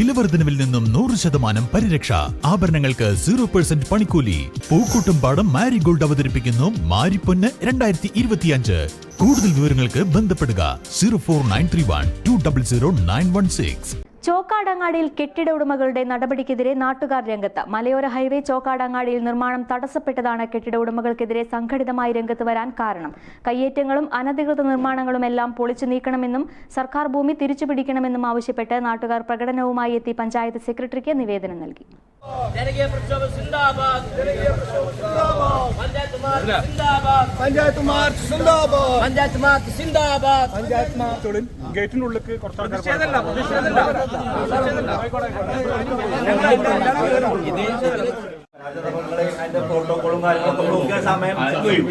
വിലവർദ്ധനവിൽ നിന്നും നൂറ് ശതമാനം പരിരക്ഷ. ആഭരണങ്ങൾക്ക് സീറോ പെർസെന്റ് പണിക്കൂലി. പൂക്കൂട്ടും പാടം മാരിഗോൾഡ് അവതരിപ്പിക്കുന്നു മാരിപ്പൊന്ന് രണ്ടായിരത്തി ഇരുപത്തിയഞ്ച് കൂടുതൽ വിവരങ്ങൾക്ക് ബന്ധപ്പെടുക zero four nine three one two double zero nine one six. ചോക്കാടങ്ങാടിയിൽ കെട്ടിട ഉടമകളുടെ നടപടിക്കെതിരെ നാട്ടുകാർ രംഗത്ത്. മലയോര ഹൈവേ ചോക്കാടങ്ങാടിയിൽ നിർമ്മാണം തടസ്സപ്പെട്ടതാണ് കെട്ടിട ഉടമകൾക്കെതിരെ സംഘടിതമായി രംഗത്ത് വരാൻ കാരണം. കയ്യേറ്റങ്ങളും അനധികൃത നിർമ്മാണങ്ങളും എല്ലാം പൊളിച്ചു നീക്കണമെന്നും സർക്കാർ ഭൂമി തിരിച്ചുപിടിക്കണമെന്നും ആവശ്യപ്പെട്ട് നാട്ടുകാർ പ്രകടനവുമായി എത്തി പഞ്ചായത്ത് സെക്രട്ടറിക്ക് നിവേദനം നൽകി. ജനകീയ പ്രക്ഷോഭം പഞ്ചായത്ത് മാർച്ച് സിന്ദാബാദ് പഞ്ചായത്ത് മാർച്ച് സിന്ദാബാദ് പഞ്ചായത്ത് മാർച്ച് സിന്ദാബാദ് പഞ്ചായത്ത് മാർച്ച് ഗേറ്റിനുള്ളിൽ കുറച്ച് രാജസഭകളെ അതിന്റെ പ്രോട്ടോക്കോളും കാര്യങ്ങളൊക്കെ നോക്കിയ സമയം കഴിയും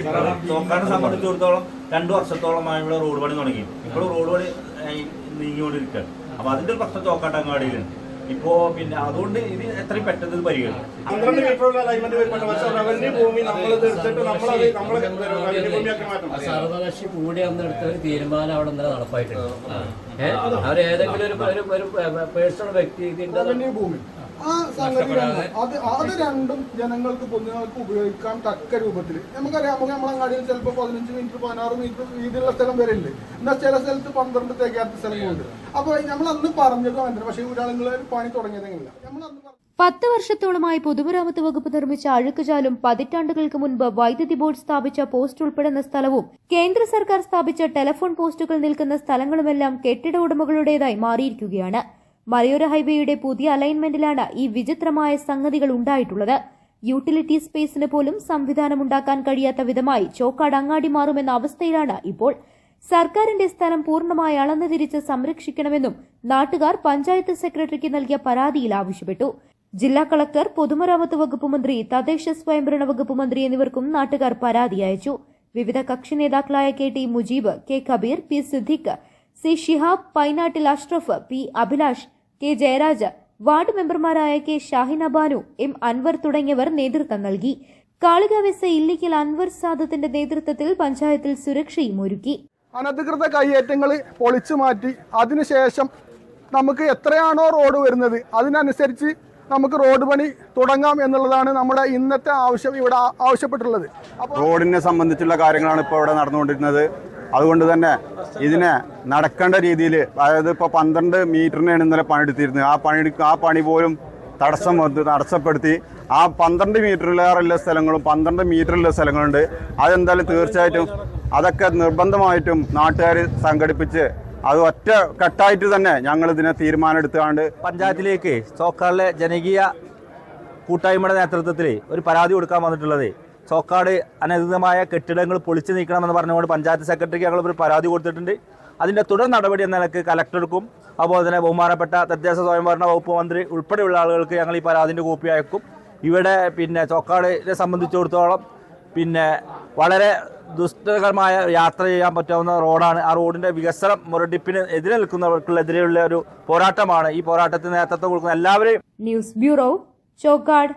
നോക്കാനെ സംബന്ധിച്ചിടത്തോളം രണ്ടു വർഷത്തോളമായുള്ള റോഡ് പണി തുടങ്ങി ഇപ്പോൾ റോഡ് പണി നീങ്ങിക്കൊണ്ടിരിക്കുക നീങ്ങിക്കൊണ്ടിരിക്കുകയാണ് അപ്പൊ അതിന്റെ ഒരു പ്രശ്നം ചോക്കാട്ടങ്ങാടിയിലുണ്ട് ഇപ്പോ പിന്നെ അതുകൊണ്ട് ഇത് എത്രയും പെട്ടെന്ന് ഇത് പരിഗണിക്കും. പന്ത്രണ്ട് മീറ്ററുള്ള അലൈൻമെന്റ് വരുന്നുണ്ട് പക്ഷെ റവന്യൂ ഭൂമി നമ്മൾ എടുത്തിട്ട് നമ്മളത് നമ്മളെ റവന്യൂ ഭൂമിയാക്കി മാറ്റണം. സർവകക്ഷി കൂടി അന്നെടുത്ത ഒരു തീരുമാനം അവിടെ ഇന്നലെ നടപ്പായിട്ടുണ്ട്. ഏഹ്? അവർ ഏതെങ്കിലും ഒരു പേഴ്സണൽ വ്യക്തി റവന്യൂ ഭൂമി. ആ സംഗതി അത് അത് രണ്ടും ജനങ്ങൾക്ക് പൊതുജനങ്ങൾക്ക് ഉപയോഗിക്കാൻ തക്ക രൂപത്തിൽ. നമുക്കറിയാം നമുക്ക് നമ്മളെ കാര്യം ചിലപ്പോൾ പതിനഞ്ച് മീറ്റർ പതിനാറ് മീറ്റർ വീതിയുള്ള സ്ഥലം വരെ ഇല്ലേ എന്നാൽ ചില സ്ഥലത്ത് പന്ത്രണ്ട് തേക്കാത്ത സ്ഥലങ്ങളുണ്ട് അപ്പോൾ നമ്മൾ അന്ന് പറഞ്ഞത് അങ്ങനെ. പക്ഷേ ഒരാളുകൾ പണി തുടങ്ങിയതെങ്കിലും നമ്മൾ അന്ന് പത്ത് വർഷത്തോളമായി പൊതുമരാമത്ത് വകുപ്പ് നിർമ്മിച്ച അഴുക്കുചാലും പതിറ്റാണ്ടുകൾക്ക് മുൻപ് വൈദ്യുതി ബോർഡ് സ്ഥാപിച്ച പോസ്റ്റ് ഉൾപ്പെടുന്ന സ്ഥലവും കേന്ദ്ര സർക്കാർ സ്ഥാപിച്ച ടെലിഫോൺ പോസ്റ്റുകൾ നിൽക്കുന്ന സ്ഥലങ്ങളുമെല്ലാം കെട്ടിട ഉടമകളുടേതായി മാറിയിരിക്കുകയാണ്. മലയോര ഹൈവേയുടെ പുതിയ അലൈൻമെന്റിലാണ് ഈ വിചിത്രമായ സംഗതികൾ ഉണ്ടായിട്ടുള്ളത്. യൂട്ടിലിറ്റി സ്പേസിന് പോലും സംവിധാനമുണ്ടാക്കാൻ കഴിയാത്ത വിധമായി ചോക്കാട് അങ്ങാടി മാറുമെന്ന അവസ്ഥയിലാണ് ഇപ്പോൾ. സർക്കാരിന്റെ സ്ഥലം പൂർണമായി അളന്നു തിരിച്ച് സംരക്ഷിക്കണമെന്നും നാട്ടുകാർ പഞ്ചായത്ത് സെക്രട്ടറിക്ക് നൽകിയ പരാതിയിൽ ആവശ്യപ്പെട്ടു. ജില്ലാ കളക്ടർ പൊതുമരാമത്ത് വകുപ്പ് മന്ത്രി തദ്ദേശ സ്വയംഭരണ വകുപ്പ് മന്ത്രി എന്നിവർക്കും നാട്ടുകാർ പരാതി അയച്ചു. വിവിധ കക്ഷി നേതാക്കളായ K T Mujeeb K Kabeer P Siddique C Shihab Painattil Ashraf P Abhilash K Jayaraj ward മെമ്പർമാരായ കെ ഷാഹിന ബാനു എം അൻവർ തുടങ്ങിയവർ നേതൃത്വം നൽകി. കാളികാവ് എസ് ഇല്ലിക്കൽ അൻവർ സാദത്തിന്റെ നേതൃത്വത്തിൽ പഞ്ചായത്തിൽ സുരക്ഷയും ഒരുക്കി. അനധികൃത കയ്യേറ്റങ്ങൾ പൊളിച്ചു മാറ്റി. അതിനുശേഷം നമുക്ക് എത്രയാണോ റോഡ് വരുന്നത് അതിനനുസരിച്ച് നമുക്ക് റോഡ് പണി തുടങ്ങാം എന്നുള്ളതാണ് നമ്മുടെ ഇന്നത്തെ ആവശ്യം ഇവിടെ ആവശ്യപ്പെട്ടുള്ളത് അപ്പോൾ റോഡിനെ സംബന്ധിച്ചുള്ള കാര്യങ്ങളാണ് ഇപ്പോൾ ഇവിടെ നടന്നുകൊണ്ടിരുന്നത്. അതുകൊണ്ട് തന്നെ ഇതിനെ നടക്കേണ്ട രീതിയിൽ അതായത് ഇപ്പോൾ പന്ത്രണ്ട് മീറ്ററിനാണ് ഇന്നലെ പണിയെടുത്തിരുന്നത്. ആ പണി ആ പണി പോലും തടസ്സം വന്ന് തടസ്സപ്പെടുത്തി. ആ പന്ത്രണ്ട് മീറ്ററിലേറെയുള്ള സ്ഥലങ്ങളും പന്ത്രണ്ട് മീറ്ററിലുള്ള സ്ഥലങ്ങളുണ്ട്. അതെന്തായാലും തീർച്ചയായിട്ടും അതൊക്കെ നിർബന്ധമായിട്ടും നാട്ടുകാർ സംഘടിപ്പിച്ച് അത് ഒറ്റ കട്ടായിട്ട് തന്നെ ഞങ്ങൾ ഇതിനെ തീരുമാനം എടുത്തുകൊണ്ട് പഞ്ചായത്തിലേക്ക് ചോക്കാടിലെ ജനകീയ കൂട്ടായ്മയുടെ നേതൃത്വത്തിൽ ഒരു പരാതി കൊടുക്കാൻ വന്നിട്ടുള്ളത് ചോക്കാട് അനധികൃതമായ കെട്ടിടങ്ങൾ പൊളിച്ചു നീക്കണമെന്ന് പറഞ്ഞുകൊണ്ട് പഞ്ചായത്ത് സെക്രട്ടറിക്ക് ഞങ്ങൾ ഒരു പരാതി കൊടുത്തിട്ടുണ്ട്. അതിന്റെ തുടർ നടപടി എന്ന നിലയ്ക്ക് കലക്ടർക്കും അതുപോലെ തന്നെ ബഹുമാനപ്പെട്ട തദ്ദേശ സ്വയംഭരണ വകുപ്പ് മന്ത്രി ഉൾപ്പെടെയുള്ള ആളുകൾക്ക് ഞങ്ങൾ ഈ പരാതിന്റെ കോപ്പി അയക്കും. ഇവിടെ പിന്നെ ചോക്കാടിനെ സംബന്ധിച്ചിടത്തോളം പിന്നെ വളരെ ദുഷ്ടകരമായ യാത്ര ചെയ്യാൻ പറ്റാവുന്ന റോഡാണ്. ആ റോഡിന്റെ വികസനം മുരടിപ്പിന് എതിരെ നിൽക്കുന്നവർക്കുള്ള എതിരെയുള്ള ഒരു പോരാട്ടമാണ്. ഈ പോരാട്ടത്തിന് നേതൃത്വം കൊടുക്കുന്ന എല്ലാവരെയും ന്യൂസ് ബ്യൂറോ ചോക്കാട്.